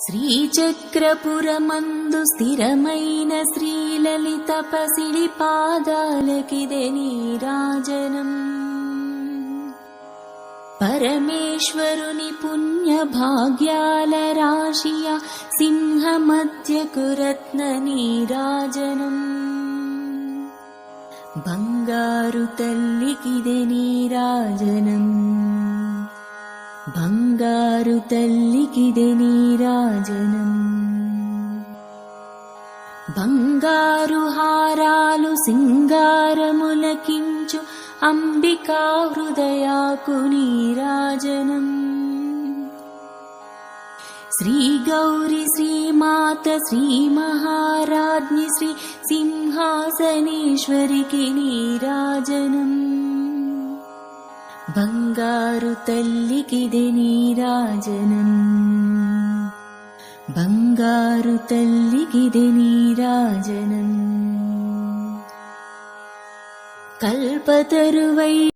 శ్రీచక్రపురమందు స్థిరమైన శ్రీలలిత పసిడి పాదాలకిదే నీరాజనం పరమేశ్వరుని పుణ్య భాగ్యాల రాశియ సింహ మధ్యకు నీరాజనం బంగారు తల్లికిదే నీరాజనం బంగారు తల్లికిదే నీరాజనం. బంగారు హారాలు సింగారములకించు అంబికా హృదయాకు నీరాజనం. శ్రీ గౌరి శ్రీమాత శ్రీ మహారాజ్ఞి శ్రీ సింహాసనేశ్వరికి నీరాజనం. బంగారు తల్లికిది నీరాజనం బంగారు తల్లికిది నీరాజనం కల్పతరువై